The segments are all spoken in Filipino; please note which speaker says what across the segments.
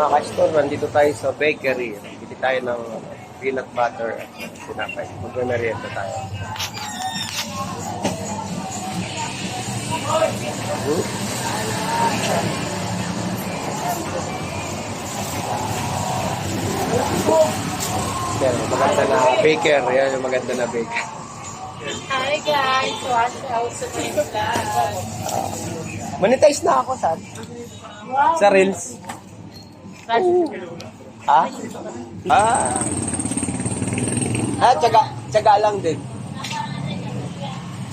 Speaker 1: mga ka-store, nandito tayo sa bakery. Bili tayo ng peanut butter at sinapay. Magmamerienda tayo. Hmm? Yan, maganda na baker. Yan yung maganda na baker.
Speaker 2: Hi guys! Watch out sa my vlog.
Speaker 1: Monetize na ako, saan?
Speaker 2: Wow!
Speaker 1: Sa Reels. Ha? Ah. Ah, tsaga, tsaga lang din.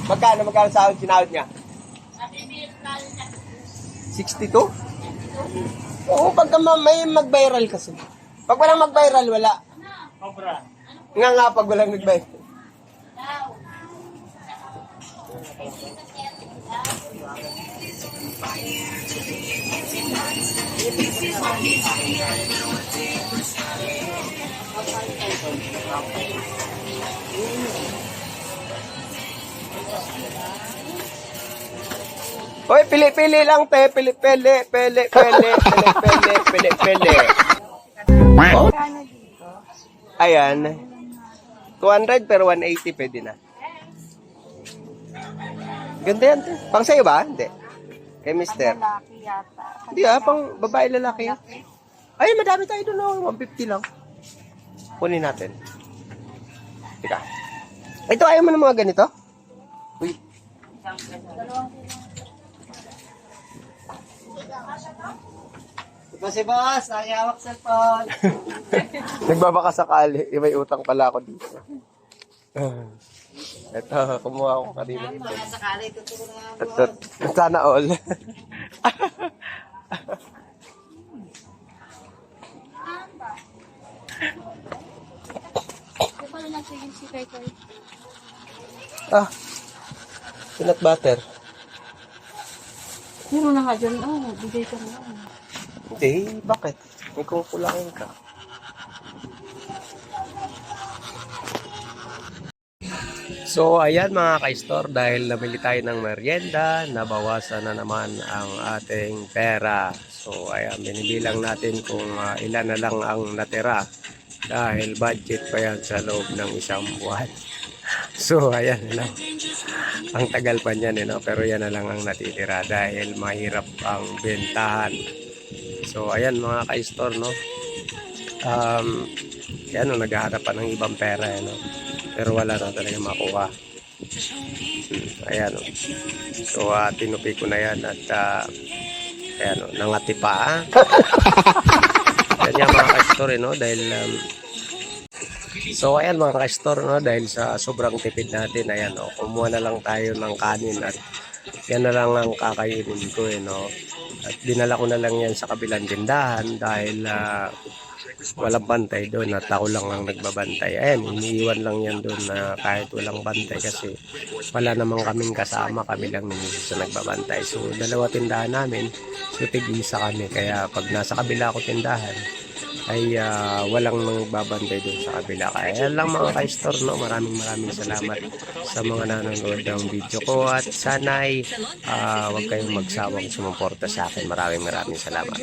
Speaker 1: Magkano, magkano sahod, sinahod niya? 62? Oo, pagka ma- may mag-viral kasi. Pag walang mag-viral, wala. Nga nga, pag walang nag-viral. Hoy, pili-pili lang, te. Pili-pili, pili, pili, pili, pili, pili, pili. Oh. Ayan. 200 pero 180 pwede na. Ganda yan, te. Pang sa'yo ba? Hindi. Kay mister.
Speaker 2: Lalaki yata.
Speaker 1: Hindi ah, pang babae lalaki. Ay, madami tayo doon. Oh. 150 lang. Kunin natin. Teka. Ito, ayaw mo ng mga ganito? Uy.
Speaker 3: Ito si boss, nakihawak cellphone.
Speaker 1: Nagbabaka sakali. May utang pala ako dito. Ito, kumuha ako kanina.
Speaker 3: Nga
Speaker 1: Ito, sana all. ah, peanut butter.
Speaker 2: Meron na nga dyan. Oh, bigay ka na.
Speaker 1: Hindi, bakit? May kukulangin ka. So, ayan mga ka-store, dahil nabili tayo ng merienda, nabawasan na naman ang ating pera. So, ayan, binibilang natin kung ah, ilan na lang ang natira dahil budget pa yan sa loob ng isang buwan. So, ayan lang. Ang tagal pa niyan, eh, no? pero yan na lang ang natitira dahil mahirap ang bentahan. So, ayan mga ka-store, no? Um, yan, no, naghahanap pa ng ibang pera, eh, no? Pero wala na talaga makuha. Ayan, no? So, uh, tinupi ko na yan at, uh, ayan, no, nangati pa, ah. yan yan mga ka-store, no? Dahil, um, So ayan mga ka-store no dahil sa sobrang tipid natin ayan no kumuha na lang tayo ng kanin at yan na lang ang kakainin ko eh no at dinala ko na lang yan sa kabilang tindahan dahil ah, walang bantay doon at ako lang ang nagbabantay. Ayan iniiwan lang yan doon na kahit walang bantay kasi wala namang kaming kasama kami lang ni na nagbabantay. So dalawa tindahan namin so tig-isa kami. Kaya pag nasa kabila ko tindahan ay ah, walang nagbabantay doon sa kabila. Kaya lang mga ka-store, no? maraming maraming salamat sa mga nanonood ng video ko at sana ay ah, huwag kayong magsawang sumuporta sa akin. Maraming maraming salamat.